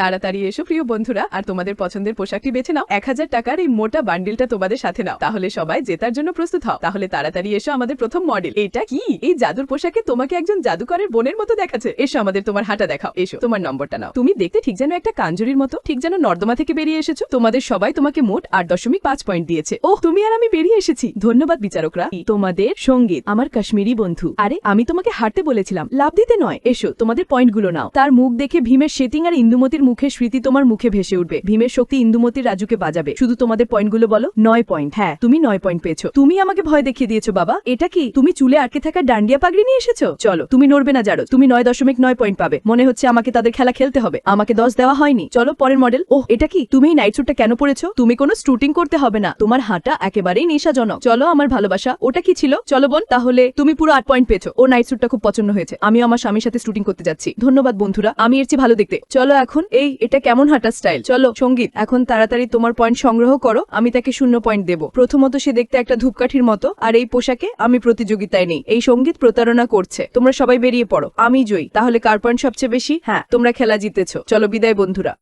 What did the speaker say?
তাড়াতাড়ি এসো, প্রিয় বন্ধুরা। আর তোমাদের পছন্দের পোশাকটি বেছে নাও। এক হাজার টাকার এই মোটা বান্ডিলটা তোমাদের সাথে নাও। তাহলে সবাই জেতার জন্য প্রস্তুত হও। তাহলে তাড়াতাড়ি এসো আমাদের প্রথম মডেল। এটা কি? এই জাদুর পোশাকে তোমাকে একজন জাদুকরের বোনের মতো দেখাচ্ছে। এসো আমাদের তোমার হাঁটা দেখাও। এসো, তোমার নম্বরটা নাও। তুমি দেখতে ঠিক যেন একটা কাঞ্জুরির মতো, ঠিক যেন নর্দমা থেকে বেরিয়ে এসেছ। তোমাদের সবাই তোমাকে মোট আট দশমিক পাঁচ পয়েন্ট দিয়েছে। ও তুমি আর আমি বেরিয়ে এসেছি। ধন্যবাদ, বিচারকরা। তোমাদের সংগীত আমার কাশ্মীরি বন্ধু। আরে, আমি তোমাকে হাঁটতে বলেছিলাম। লাভ দিতে নয়। এসো, তোমাদের পয়েন্টগুলো নাও। তার মুখ দেখে ভীমের শেতিং আর ইন্দুমতির মুখে স্মৃতি তোমার মুখে ভেসে উঠবে। ভীমের শক্তি ইন্দুমতির রাজুকে বাজাবে। শুধু তোমাদের পয়েন্টগুলো বলো, নয় পয়েন্ট। হ্যাঁ তুমি নয় পয়েন্ট পেয়েছ। তুমি আমাকে ভয় দেখিয়ে দিয়েছ, বাবা। এটা কি? তুমি চুলে আটকে থাকা ডান্ডিয়া পাগড়ি নিয়ে এসেছ? চলো, তুমি নড়বে না জারো তুমি নয় দশমিক নয় পয়েন্ট পাবে। মনে হচ্ছে আমাকে তাদের খেলা খেলতে হবে। আমাকে দশ দেওয়া হয়নি। চলো, পরের মডেল। ওহ, এটা কি? তুমি নাইট স্যুটটা কেন পরেছো? তুমি কোনো স্টুটিং করতে হবে না। তোমার হাঁটা একেবারেই নেশাজনক। চলো, আমার ভালোবাসা। ওটা কি ছিল? চলো, বোন, তাহলে তুমি পুরো আট পয়েন্ট পেয়েছ। ও নাইট স্যুটটা খুব পছন্দ হয়েছে। আমিও আমার স্বামীর সাথে শুটিং করতে যাচ্ছি। ধন্যবাদ, বন্ধুরা। আমি এর চেয়ে ভালো দেখতে। চলো, এখন এই, এটা কেমন হাঁটা স্টাইল চলো, সংগীত, এখন তাড়াতাড়ি তোমার পয়েন্ট সংগ্রহ করো, আমি তাকে শূন্য পয়েন্ট দেবো। প্রথমত সে দেখতে একটা ধূপকাঠির মতো, আর এই পোশাকে আমি প্রতিযোগিতায় নেই। এই সংগীত প্রতারণা করছে। তোমরা সবাই বেরিয়ে পড়ো। আমি জয়ী। তাহলে কার পয়েন্ট সবচেয়ে বেশি? হ্যাঁ তোমরা খেলা জিতেছ। চলো, বিদায় বন্ধুরা।